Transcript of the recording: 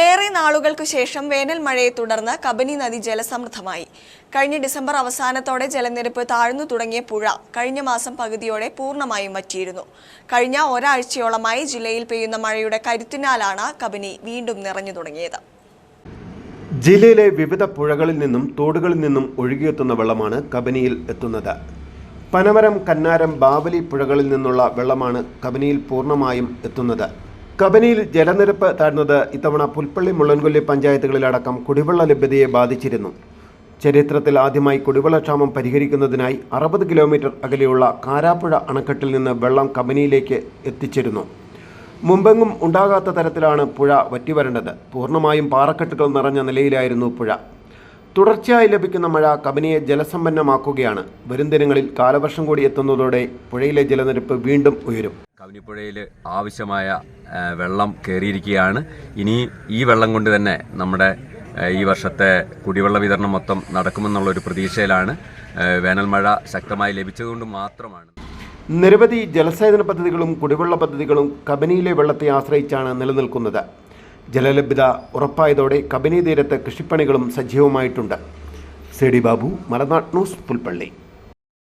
ഏറെ നാളുകൾക്കു ശേഷം വേനൽ മഴയെ തുടർന്ന് കബനി നദി ജലസമൃദ്ധമായി. കഴിഞ്ഞ ഡിസംബർ അവസാനത്തോടെ ജലനിരപ്പ് താഴ്ന്നു തുടങ്ങിയ പുഴ കഴിഞ്ഞ മാസം പകുതിയോടെ പൂർണമായും വറ്റിയിരുന്നു. കഴിഞ്ഞ ഒരാഴ്ചയോളമായി ജില്ലയിൽ പെയ്യുന്ന മഴയുടെ കരുത്തിനാലാണ് കബനി വീണ്ടും നിറഞ്ഞു തുടങ്ങിയത്. ജില്ലയിലെ വിവിധ പുഴകളിൽ നിന്നും തോടുകളിൽ നിന്നും ഒഴുകിയെത്തുന്ന വെള്ളമാണ് കബനിയിൽ എത്തുന്നത്. പനമരം കന്നാരം ബാവലി പുഴകളിൽ നിന്നുള്ള വെള്ളമാണ് കബനിയിൽ പൂർണമായും എത്തുന്നത്. കബനിയിൽ ജലനിരപ്പ് താഴ്ന്നത് ഇത്തവണ പുൽപ്പള്ളി മുള്ളൻകൊല്ലി പഞ്ചായത്തുകളിലടക്കം കുടിവെള്ള ലഭ്യതയെ ബാധിച്ചിരുന്നു. ചരിത്രത്തിൽ ആദ്യമായി കുടിവെള്ളക്ഷാമം പരിഹരിക്കുന്നതിനായി അറുപത് കിലോമീറ്റർ അകലെയുള്ള കാരാപ്പുഴ അണക്കെട്ടിൽ നിന്ന് വെള്ളം കബനിയിലേക്ക് എത്തിച്ചിരുന്നു. മുമ്പെങ്ങും ഉണ്ടാകാത്ത തരത്തിലാണ് പുഴ വറ്റിവരേണ്ടത്. പൂർണമായും പാറക്കെട്ടുകൾ നിറഞ്ഞ നിലയിലായിരുന്നു പുഴ. തുടർച്ചയായി ലഭിക്കുന്ന മഴ കബനിയെ ജലസമ്പന്നമാക്കുകയാണ്. വരും ദിനങ്ങളിൽ കാലവർഷം കൂടി എത്തുന്നതോടെ പുഴയിലെ ജലനിരപ്പ് വീണ്ടും ഉയരും. കവനിപ്പുഴയിൽ ആവശ്യമായ വെള്ളം കയറിയിരിക്കുകയാണ് ഇനി ഈ വെള്ളം കൊണ്ട് തന്നെ നമ്മുടെ ഈ വർഷത്തെ കുടിവെള്ള വിതരണം മൊത്തം നടക്കുമെന്നുള്ള ഒരു പ്രതീക്ഷയിലാണ് വേനൽ മഴ ശക്തമായി ലഭിച്ചതുകൊണ്ട് മാത്രമാണ്. നിരവധി ജലസേചന പദ്ധതികളും കുടിവെള്ള പദ്ധതികളും കബനിയിലെ വെള്ളത്തെ ആശ്രയിച്ചാണ് നിലനിൽക്കുന്നത്. ജലലഭ്യത ഉറപ്പായതോടെ കബനി തീരത്ത് കൃഷിപ്പണികളും സജീവമായിട്ടുണ്ട്. C D Babu Malanad news Pulpally.